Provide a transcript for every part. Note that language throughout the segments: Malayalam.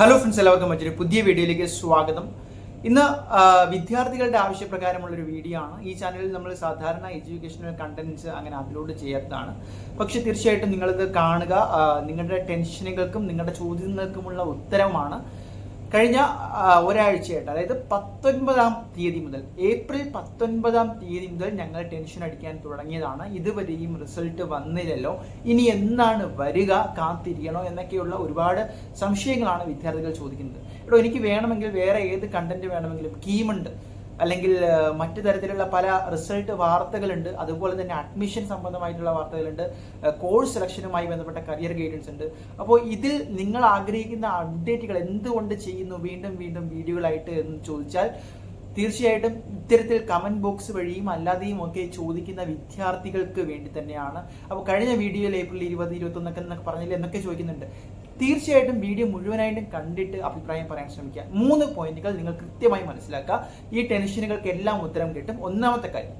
ഹലോ ഫ്രണ്ട്സ് എല്ലാവർക്കും മറ്റൊരു പുതിയ വീഡിയോയിലേക്ക് സ്വാഗതം. ഇന്ന് വിദ്യാർത്ഥികളുടെ ആവശ്യപ്രകാരമുള്ളൊരു വീഡിയോ ആണ്. ഈ ചാനലിൽ നമ്മൾ സാധാരണ എഡ്യൂക്കേഷണൽ കണ്ടന്റ്സ് അങ്ങനെ അപ്ലോഡ് ചെയ്യാത്തതാണ് പക്ഷേ തീർച്ചയായിട്ടും നിങ്ങളിത് കാണുക നിങ്ങളുടെ ടെൻഷനുകൾക്കും നിങ്ങളുടെ ചോദ്യങ്ങൾക്കുമുള്ള ഉത്തരമാണ്. കഴിഞ്ഞ ഒരാഴ്ചയായിട്ട് അതായത് പത്തൊൻപതാം തീയതി മുതൽ ഏപ്രിൽ പത്തൊൻപതാം തീയതി മുതൽ ഞങ്ങൾ ടെൻഷൻ അടിക്കാൻ തുടങ്ങിയതാണ്. ഇതുവരെയും റിസൾട്ട് വന്നില്ലല്ലോ. ഇനി എന്നാണ് വരിക കാത്തിരിക്കണോ എന്നൊക്കെയുള്ള ഒരുപാട് സംശയങ്ങളാണ് വിദ്യാർത്ഥികൾ ചോദിക്കുന്നത്. എടോ എനിക്ക് വേണമെങ്കിൽ വേറെ ഏത് കണ്ടന്റ് വേണമെങ്കിലും കീമുണ്ട്. അല്ലെങ്കിൽ മറ്റു തരത്തിലുള്ള പല റിസൾട്ട് വാർത്തകളുണ്ട്. അതുപോലെ തന്നെ അഡ്മിഷൻ സംബന്ധമായിട്ടുള്ള വാർത്തകളുണ്ട്. കോഴ്സ് സെലക്ഷനുമായി ബന്ധപ്പെട്ട കരിയർ ഗൈഡൻസ് ഉണ്ട്. അപ്പോൾ ഇതിൽ നിങ്ങൾ ആഗ്രഹിക്കുന്ന അപ്ഡേറ്റുകൾ എന്തുകൊണ്ട് ചെയ്യുന്നു? വീണ്ടും വീണ്ടും വീഡിയോകളായിട്ട് എന്ന് ചോദിച്ചാൽ തീർച്ചയായിട്ടും ഇത്തരത്തിൽ കമന്റ് ബോക്സ് വഴിയും അല്ലാതെയും ഒക്കെ ചോദിക്കുന്ന വിദ്യാർത്ഥികൾക്ക് വേണ്ടി തന്നെയാണ്. അപ്പോൾ കഴിഞ്ഞ വീഡിയോയിൽ ഏപ്രിൽ ഇരുപത് ഇരുപത്തൊന്നൊക്കെ എന്നൊക്കെ പറഞ്ഞില്ല? എന്നൊക്കെ ചോദിക്കുന്നുണ്ട്. തീർച്ചയായിട്ടും വീഡിയോ മുഴുവനായിട്ടും കണ്ടിട്ട് അഭിപ്രായം പറയാൻ ശ്രമിക്കുക. മൂന്ന് പോയിന്റുകൾ നിങ്ങൾ കൃത്യമായി മനസ്സിലാക്കുക. ഈ ടെൻഷനുകൾക്ക് എല്ലാം ഉത്തരം കിട്ടും. ഒന്നാമത്തെ കാര്യം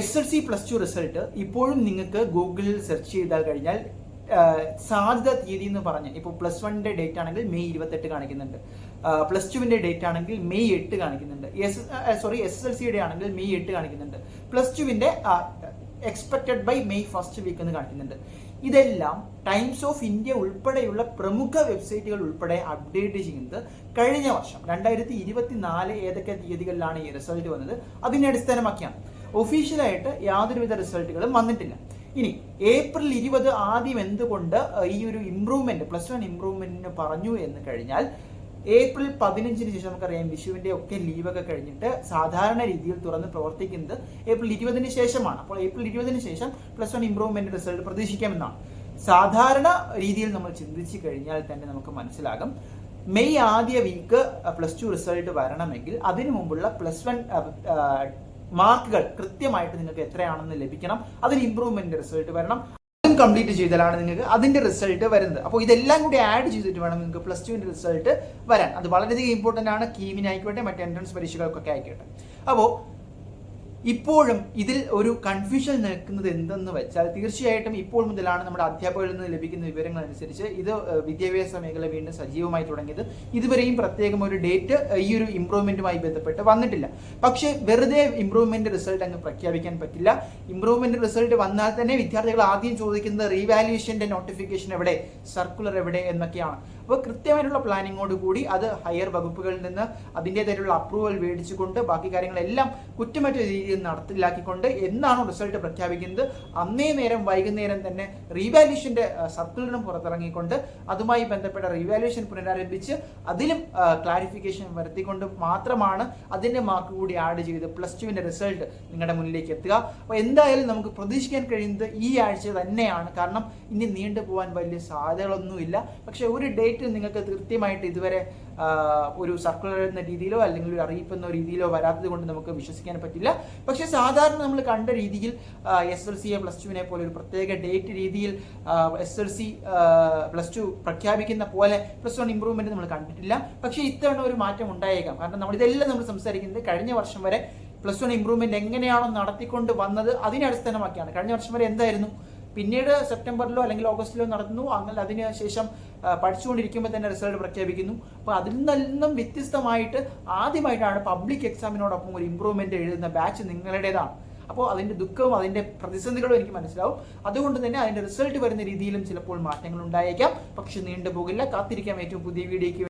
S L C plus two result ഇപ്പോഴും നിങ്ങൾക്ക് ഗൂഗിളിൽ സെർച്ച് ചെയ്താൽ കഴിഞ്ഞാൽ സാധ്യത തീയതി എന്ന് പറഞ്ഞ് ഇപ്പോൾ പ്ലസ് വണ്ണിന്റെ ഡേറ്റ് ആണെങ്കിൽ മെയ് ഇരുപത്തെട്ട് കാണിക്കുന്നുണ്ട്. പ്ലസ് ടുവിന്റെ ഡേറ്റ് ആണെങ്കിൽ മെയ് എട്ട് കാണിക്കുന്നുണ്ട്. എസ് സോറി എസ് എൽ സിയുടെ ആണെങ്കിൽ മെയ് എട്ട് കാണിക്കുന്നുണ്ട്. പ്ലസ് ടുവിന്റെ expected by May first week എന്ന് കാണിക്കുന്നുണ്ട്. ഇതെല്ലാം ടൈംസ് ഓഫ് ഇന്ത്യ ഉൾപ്പെടെയുള്ള പ്രമുഖ വെബ്സൈറ്റുകൾ ഉൾപ്പെടെ അപ്ഡേറ്റ് ചെയ്യുന്നത് കഴിഞ്ഞ വർഷം രണ്ടായിരത്തി ഇരുപത്തിനാല് ഏതൊക്കെ തീയതികളിലാണ് ഈ റിസൾട്ട് വന്നത് അതിനെ അടിസ്ഥാനമാക്കിയാണ്. ഒഫീഷ്യലായിട്ട് യാതൊരുവിധ റിസൾട്ടുകളും വന്നിട്ടില്ല. ഇനി ഏപ്രിൽ ഇരുപത് ആദ്യം എന്തുകൊണ്ട് ഈ ഒരു ഇംപ്രൂവ്മെന്റ് പ്ലസ് വൺ ഇംപ്രൂവ്മെന്റിന് പറഞ്ഞു എന്ന് കഴിഞ്ഞാൽ ഏപ്രിൽ പതിനഞ്ചിന് ശേഷം നമുക്കറിയാം വിഷുവിന്റെ ഒക്കെ ലീവൊക്കെ കഴിഞ്ഞിട്ട് സാധാരണ രീതിയിൽ തുറന്ന് പ്രവർത്തിക്കുന്നത് ഏപ്രിൽ ഇരുപതിന് ശേഷമാണ്. അപ്പോൾ ഏപ്രിൽ ഇരുപതിന് ശേഷം പ്ലസ് വൺ ഇംപ്രൂവ്മെന്റ് റിസൾട്ട് പ്രതീക്ഷിക്കാമെന്നാണ്. സാധാരണ രീതിയിൽ നമ്മൾ ചിന്തിച്ചു കഴിഞ്ഞാൽ തന്നെ നമുക്ക് മനസ്സിലാകും. മെയ് ആദ്യ വീക്ക് പ്ലസ് ടു റിസൾട്ട് വരണമെങ്കിൽ അതിനു മുമ്പുള്ള പ്ലസ് വൺ മാർക്കുകൾ കൃത്യമായിട്ട് നിങ്ങൾക്ക് എത്രയാണെന്ന് ലഭിക്കണം. അതിന് ഇംപ്രൂവ്മെന്റ് റിസൾട്ട് വരണം. കംപ്ലീറ്റ് ചെയ്താലാണ് നിങ്ങൾക്ക് അതിന്റെ റിസൾട്ട് വരുന്നത്. അപ്പോൾ ഇതെല്ലാം കൂടി ആഡ് ചെയ്തിട്ട് വേണം നിങ്ങൾക്ക് പ്ലസ് ടുവിന്റെ റിസൾട്ട് വരാൻ. അത് വളരെയധികം ഇമ്പോർട്ടന്റ് ആണ്. കീമിനായിക്കോട്ടെ മറ്റ് എൻട്രൻസ് പരീക്ഷകൾക്കൊക്കെ ആയിക്കോട്ടെ. അപ്പോൾ ഇപ്പോഴും ഇതിൽ ഒരു കൺഫ്യൂഷൻ നിൽക്കുന്നത് എന്തെന്ന് വെച്ചാൽ തീർച്ചയായിട്ടും ഇപ്പോൾ മുതലാണ് നമ്മുടെ അധ്യാപകരിൽ നിന്ന് ലഭിക്കുന്ന വിവരങ്ങൾ അനുസരിച്ച് ഇത് വിദ്യാഭ്യാസ മേഖല വീണ്ടും സജീവമായി തുടങ്ങിയത്. ഇതുവരെയും പ്രത്യേകം ഒരു ഡേറ്റ് ഈ ഒരു ഇംപ്രൂവ്മെന്റുമായി ബന്ധപ്പെട്ട് വന്നിട്ടില്ല. പക്ഷേ വെറുതെ ഇംപ്രൂവ്മെന്റ് റിസൾട്ട് അങ്ങ് പ്രഖ്യാപിക്കാൻ പറ്റില്ല. ഇംപ്രൂവ്മെന്റ് റിസൾട്ട് വന്നാൽ തന്നെ വിദ്യാർത്ഥികൾ ആദ്യം ചോദിക്കുന്നത് റീവാലുവേഷന്റെ നോട്ടിഫിക്കേഷൻ എവിടെ? സർക്കുലർ എവിടെ? എന്നൊക്കെയാണ്. അപ്പോൾ കൃത്യമായിട്ടുള്ള പ്ലാനിങ്ങോട് കൂടി അത് ഹയർ വകുപ്പുകളിൽ നിന്ന് അതിന്റെതായിട്ടുള്ള അപ്രൂവൽ മേടിച്ചുകൊണ്ട് ബാക്കി കാര്യങ്ങളെല്ലാം കുറ്റമറ്റ രീതിയിൽ നടപ്പിലാക്കിക്കൊണ്ട് എന്നാണോ റിസൾട്ട് പ്രഖ്യാപിക്കുന്നത്? അന്നേ നേരം വൈകുന്നേരം തന്നെ റീവാലുവേഷന്റെ സർക്കുലറും പുറത്തിറങ്ങിക്കൊണ്ട് അതുമായി ബന്ധപ്പെട്ട റീവാലുവേഷൻ പുനരാരംഭിച്ച് അതിലും ക്ലാരിഫിക്കേഷൻ വരുത്തിക്കൊണ്ട് മാത്രമാണ് അതിന്റെ മാർക്ക് കൂടി ആഡ് ചെയ്ത് പ്ലസ് ടുവിന്റെ റിസൾട്ട് നിങ്ങളുടെ മുന്നിലേക്ക് എത്തുക. അപ്പോൾ എന്തായാലും നമുക്ക് പ്രതീക്ഷിക്കാൻ കഴിയുന്നത് ഈ ആഴ്ച തന്നെയാണ്. കാരണം ഇനി നീണ്ടു പോകാൻ വലിയ സാധ്യതകളൊന്നുമില്ല. പക്ഷെ ഒരു ഡേറ്റ് നിങ്ങൾക്ക് കൃത്യമായിട്ട് ഇതുവരെ ഒരു സർക്കുലർ എന്ന രീതിയിലോ അല്ലെങ്കിൽ ഒരു അറിയിപ്പ് എന്ന രീതിയിലോ വരാത്തത് കൊണ്ട് നമുക്ക് വിശ്വസിക്കാൻ പറ്റില്ല. പക്ഷേ സാധാരണ നമ്മൾ കണ്ട രീതിയിൽ എസ് എൽ സിയെ പ്ലസ് ടുവിനെ പോലെ ഒരു പ്രത്യേക ഡേറ്റ് രീതിയിൽ S L C plus two പ്രഖ്യാപിക്കുന്ന പോലെ പ്ലസ് വൺ ഇമ്പ്രൂവ്മെന്റ് നമ്മൾ കണ്ടിട്ടില്ല. പക്ഷേ ഇത്തവണ ഒരു മാറ്റം ഉണ്ടായേക്കാം. കാരണം നമ്മൾ ഇതെല്ലാം നമ്മൾ സംസാരിക്കുന്നത് കഴിഞ്ഞ വർഷം വരെ പ്ലസ് വൺ ഇമ്പ്രൂവ്മെന്റ് എങ്ങനെയാണോ നടത്തിക്കൊണ്ട് വന്നത് അതിനെ അടിസ്ഥാനമാക്കിയാണ്. കഴിഞ്ഞ വർഷം വരെ എന്തായിരുന്നു? പിന്നീട് സെപ്റ്റംബറിലോ അല്ലെങ്കിൽ ഓഗസ്റ്റിലോ നടന്നു. അങ്ങനെ അതിന് ശേഷം പഠിച്ചുകൊണ്ടിരിക്കുമ്പോൾ തന്നെ റിസൾട്ട് പ്രഖ്യാപിക്കുന്നു. അപ്പോൾ അതിൽ നിന്നും വ്യത്യസ്തമായിട്ട് ആദ്യമായിട്ടാണ് പബ്ലിക് എക്സാമിനോടൊപ്പം ഒരു ഇമ്പ്രൂവ്മെന്റ് എഴുതുന്ന ബാച്ച് നിങ്ങളുടേതാണ്. അപ്പോൾ അതിന്റെ ദുഃഖവും അതിന്റെ പ്രതിസന്ധികളും എനിക്ക് മനസ്സിലാവും. അതുകൊണ്ട് തന്നെ അതിന്റെ റിസൾട്ട് വരുന്ന രീതിയിലും ചിലപ്പോൾ മാറ്റങ്ങൾ ഉണ്ടായേക്കാം പക്ഷെ നീണ്ടുപോകില്ല. കാത്തിരിക്കാം. ഏറ്റവും പുതിയ വീഡിയോയ്ക്ക്